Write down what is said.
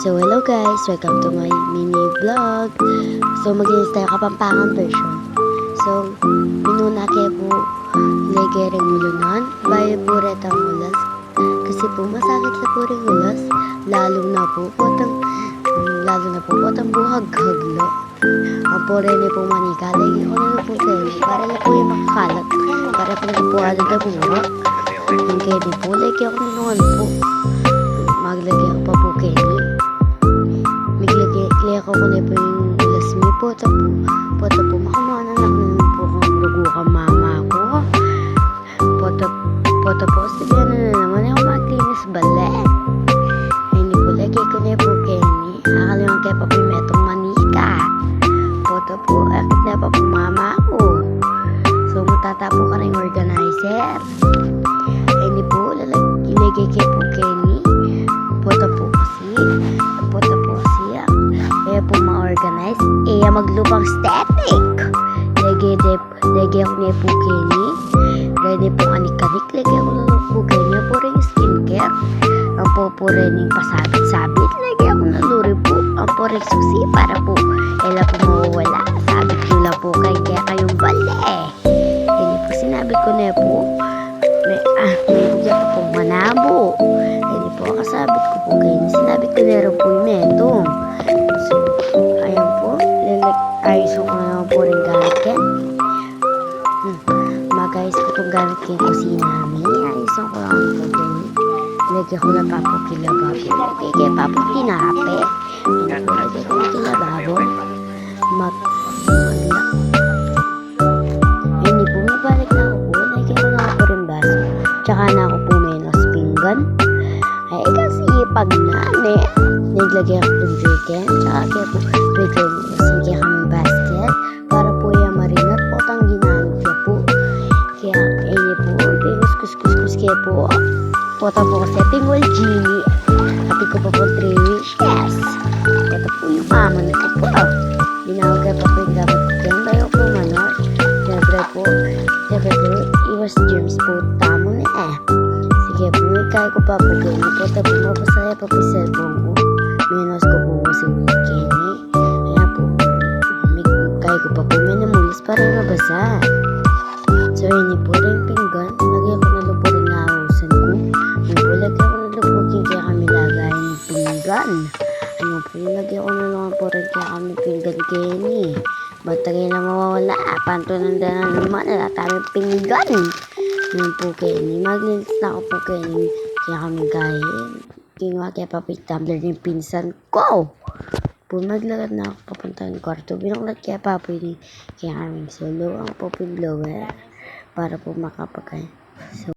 So, hello guys! Welcome to my mini vlog. So, mag-inis tayo kapampangan version. So, minuna kayo po legere mulunan, bayo po retang ulas. Kasi po, masakit na po rin ulas. Lalo na po, potang, lalo na po, potang buhag haglo. Ang po rin po manika, lagi ko na po kayo, para lang po yung makakalat. Para po na po agad na buha. Yung kayo po, lagi ako nunungan po. Maglagay ako pa po kayo. Miglagay ako ko na po yung lasmi po. Tapo, po tapo, makamaan anak na po kang rugo ka mama ko. Po tapo, po tapo, sige na na naman ako maglinis bale. Ay, hindi po lagay ko na po Kenny. Akaliwan kaya pa po yung metong manika. Po tapo, akit na pa po mama ko. So, matatapo ka rin organizer. Ay, hindi po, lalag, ilagay kay po Kenny. Eh, maglupang static. Lagay, de, lagay ako po Kenny. Ready po kanik-kanik. Lagay ako na po Kenny. Po rin skincare. Ang po po rin yung pasabit-sabit. Lagay ako na luri po. Ang po rin susi para po. Ela po mawawala. Sabit nyo lang po kay kaya kayong bale. Hindi po sinabi ko na po. May, ah, may bugya ko pong manabo. Hindi po, kasabit ko po kayo. Sinabit ko na rin po yung metong. So, ayan po. Ayos ko na po rin gamit yan. Hmm. Magayos ko itong gamit kayo kusina namin. Ayos ko lang po din. Lagyan ko na papo kilababo. Lagyan kaya po, lagyan ko na kilababo. Mag, magla. Hindi po, may balik na ako po. Lagyan ko na ako rin baso. Tsaka na ako po menos pinggan. Ay, kasi pag nani, naglagay ako ng chicken, tsaka kaya po, pwede sige kaya po, pota po kasi tingwal genie. Hati ko pa po three wishes. Ito po yung mama na ko po. Oh, dinawag pa po yung gamit ko. Kaya bayo po manor. Siyempre po, siyempre po, iwas germs po, tamo na eh. Sige po, kaya ko pa po Kenny. Punta po mapasaya pa po cellphone ko. Menos ko po kasi ni Kenny. Kaya po, kaya ko pa po may namulis para mabasa. So, yun po rin pinggan. Lagyan ko po, lagyan ko na lang po rin kaya kami pinggan Kenny. Ba't tayo na mawawala? Pantunan na naman. Natatami pinggan. Yun po Kenny. Maglinis na ako po Kenny. Kaya kami gahin. Kinuha kaya papit tumbler pinsan ko. Po maglakad na ako papunta ng kwarto. Binuklat kaya papoy ni kaya kami solo ang popin blower para po makapagay. So,